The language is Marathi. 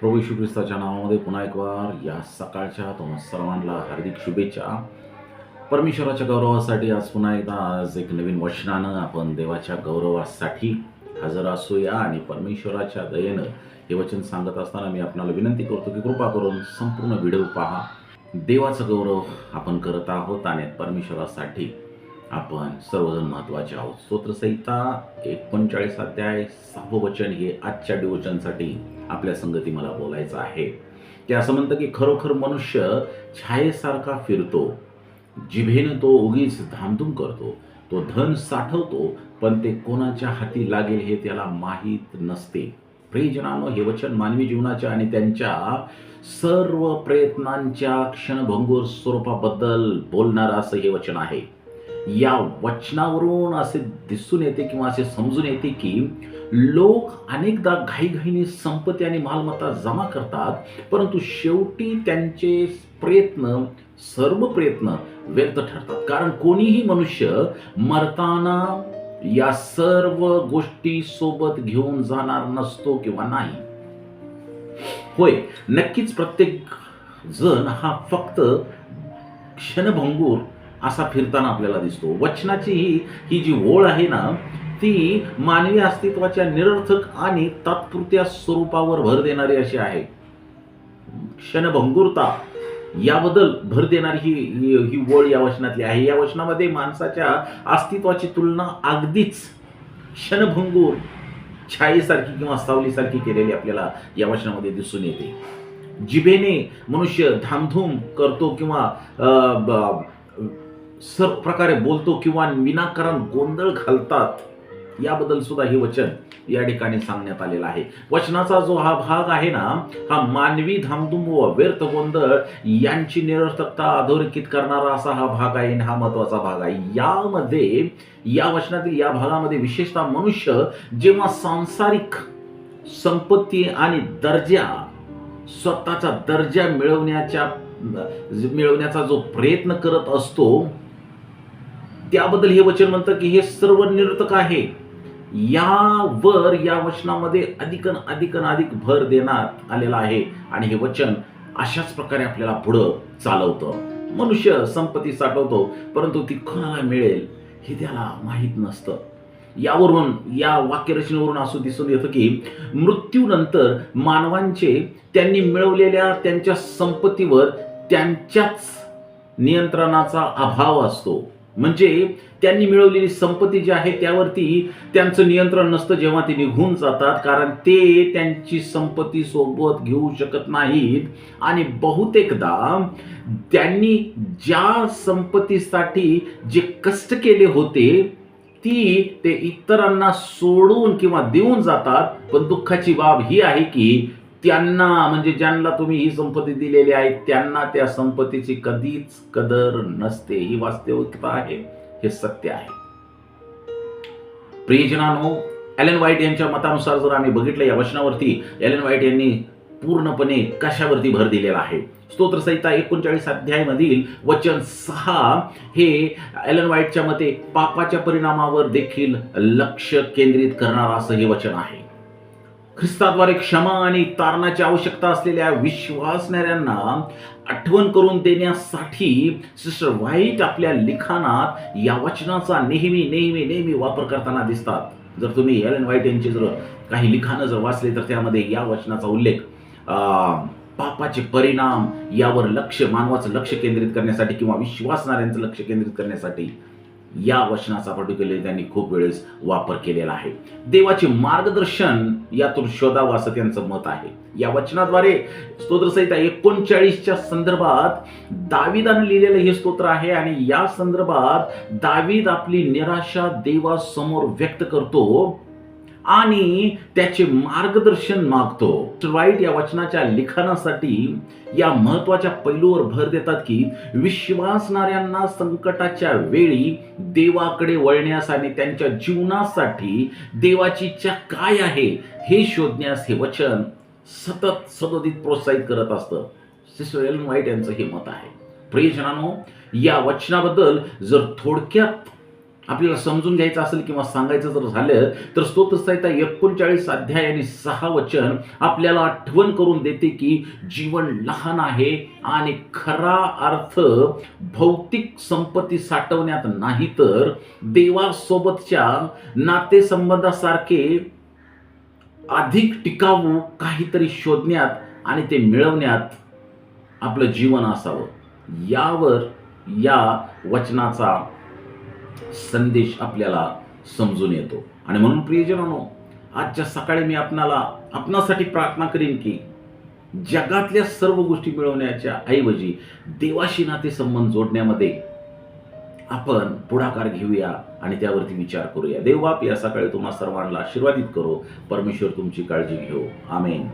प्रभू येशू ख्रिस्ताच्या नावामध्ये पुन्हा एक वार या सकाळच्या तुम्हा सर्वांना हार्दिक शुभेच्छा. परमेश्वराच्या गौरवासाठी आज पुन्हा एकदा आज एक नवीन वचनानं आपण देवाच्या गौरवासाठी हजर असूया आणि परमेश्वराच्या दयेनं हे वचन सांगत असताना मी आपणाला विनंती करतो की कृपा करून संपूर्ण व्हिडिओ पहा. देवाचं गौरव आपण करत आहोत आणि परमेश्वरासाठी आपण सर्वजण महत्त्वाचे आहोत. स्तोत्रसहिता एकोणचाळीस अध्याय सहावं वचन हे आजच्या डिवचनसाठी आपल्या संगती मला बोलायचं आहे. ते असं म्हणतं की खरोखर मनुष्य छायेसारखा फिरतो जिभेनं तो उगीच धामधूम करतो तो धन साठवतो पण ते कोणाच्या हाती लागेल हे त्याला माहीत नसते. प्रियजनानो हे वचन मानवी जीवनाच्या आणि त्यांच्या सर्व प्रयत्नांच्या क्षणभंगूर स्वरूपाबद्दल बोलणारं असं हे वचन आहे. या वचनावरून असे दिसून येते किंवा असे समजून येते की लोक अनेकदा घाईघाईने संपत्ती आणि मालमत्ता जमा करतात परंतु शेवटी त्यांचे प्रयत्न सर्व प्रयत्न व्यर्थ ठरतात. कारण कोणीही मनुष्य मरताना या सर्व गोष्टी सोबत घेऊन जाणार नसतो किंवा नाही. होय नक्कीच प्रत्येक जण हा फक्त क्षणभंगूर असा फिरताना आपल्याला दिसतो. वचनाची ही ही जी ओळ आहे ना ती मानवी अस्तित्वाच्या निरर्थक आणि तात्पुरत्या स्वरूपावर भर देणारी अशी आहे. क्षणभंगुरता याबद्दल भर देणारी ही ही ओळ या वचनातली आहे. या वचनामध्ये माणसाच्या अस्तित्वाची तुलना अगदीच क्षणभंगूर छायेसारखी किंवा सावलीसारखी केलेली आपल्याला या वचनामध्ये दिसून येते. जिभेने मनुष्य धामधूम करतो किंवा अ, सर प्रकारे बोलतो किंवा विनाकारण गोंधळ घालतात याबद्दल सुद्धा हे वचन या ठिकाणी सांगण्यात आलेलं आहे. वचनाचा जो हा भाग आहे ना हा मानवी धामधूम व व्यर्थ गोंधळ यांची निरर्थकता अधोरेखित करणारा असा हा भाग आहे आणि हा महत्त्वाचा भाग आहे. यामध्ये या वचनातील या भागामध्ये विशेषतः मनुष्य जेव्हा सांसारिक संपत्ती आणि दर्जा स्वतःचा दर्जा मिळवण्याच्या मिळवण्याचा जो प्रयत्न करत असतो त्याबद्दल हे वचन म्हणतं की हे सर्व निरर्थक आहे. यावर या वचनामध्ये अधिकन अधिकन अधिक भर देण्यात आलेला आहे. आणि हे वचन अशाच प्रकारे आपल्याला पुढं चालवतं. मनुष्य संपत्ती साठवतो परंतु ती कोणाला मिळेल हे त्याला माहीत नसतं. यावरून या वाक्यरचनेवरून असं दिसून येतं की मृत्यूनंतर मानवांचे त्यांनी मिळवलेल्या त्यांच्या संपत्तीवर त्यांच्याच नियंत्रणाचा अभाव असतो. म्हणजे त्यांनी मिळवलेली संपत्ती जी आहे त्यावरती त्यांचं नियंत्रण नसतं जेव्हा ते निघून जातात कारण ते त्यांची संपत्ती सोबत घेऊ शकत नाहीत. आणि बहुतेकदा त्यांनी ज्या संपत्तीसाठी जे कष्ट केले होते ती ते इतरांना सोडून किंवा देऊन जातात. पण दुःखाची बाब ही आहे की त्यांना म्हणजे ज्यांना तुम्ही ही संपत्ती दिलेली आहे त्यांना त्या संपत्तीची कधीच कदर नसते. ही वास्तविकता आहे. हे सत्य आहे. प्रियजनानो एलन व्हाईट यांच्या मतानुसार जर आम्ही बघितलं या वचनावरती एलन व्हाईट यांनी पूर्णपणे कशावरती भर दिलेला आहे? स्तोत्रसहिता एकोणचाळीस अध्यायमधील वचन सहा हे एलन व्हाईटच्या मते पापाच्या परिणामावर देखील लक्ष केंद्रित करणार असं हे वचन आहे. ख्रिस्ताद्वारे क्षमा आणि तारणाची आवश्यकता असलेल्या विश्वासणाऱ्यांना आठवण करून देण्यासाठी सिस्टर व्हाईट आपल्या लिखाणात या वचनाचा नेहमी नेहमी नेहमी वापर करताना दिसतात. जर तुम्ही एलन व्हाईट यांचे जर काही लिखाणं जर वाचले तर त्यामध्ये या वचनाचा उल्लेख पापाचे परिणाम यावर लक्ष मानवाचं लक्ष केंद्रित करण्यासाठी किंवा विश्वासणाऱ्यांचं लक्ष केंद्रित करण्यासाठी या वचनाचा पर्टिक्युलरली त्यांनी खूप वेळेस वापर केलेला आहे. देवाचे मार्गदर्शन यातून शोधावं असं त्यांचं मत आहे. या वचनाद्वारे स्तोत्रसंहिता एकोणचाळीसच्या संदर्भात दाविदानं लिहिलेलं हे स्तोत्र आहे आणि या संदर्भात दावीद आपली निराशा देवासमोर व्यक्त करतो. आणि त्याचे मार्गदर्शन मागतो. वाईट या वचनाच्या लिखाणासाठी या महत्त्वाच्या पैलूवर भर देतात की विश्वासणाऱ्यांना संकटाच्या वेळी देवाकडे वळण्यास आणि त्यांच्या जीवनासाठी देवाची इच्छा काय आहे हे शोधण्यास हे वचन सतत सदोदित प्रोत्साहित करत असतं. सिस्टर एलन वाईट यांचं हे मत आहे. प्रियजनानो या वचनाबद्दल जर थोडक्यात आपल्याला समजून घ्यायचं असेल किंवा सांगायचं जर झालं तर स्तोत्रसंहिता एकोणचाळीस अध्याय आणि सहा वचन आपल्याला आठवण करून देते की जीवन लहान आहे आणि खरा अर्थ भौतिक संपत्ती साठवण्यात नाही तर देवासोबतच्या नातेसंबंधासारखे अधिक टिकावू काहीतरी शोधण्यात आणि ते मिळवण्यात आपलं जीवन असावं. यावर या वचनाचा संदेश आपल्याला समजून येतो. आणि म्हणून प्रियजनानो आजच्या सकाळी मी आपणाला आपणासाठी प्रार्थना करीन की जगातल्या सर्व गोष्टी मिळवण्याच्या ऐवजी देवाशी नाते संबंध जोडण्यामध्ये आपण पुढाकार घेऊया आणि त्यावरती विचार करूया. देवबाप या सकाळी तुम्हा सर्वांना आशीर्वादित करो. परमेश्वर तुमची काळजी घेऊ आमेन.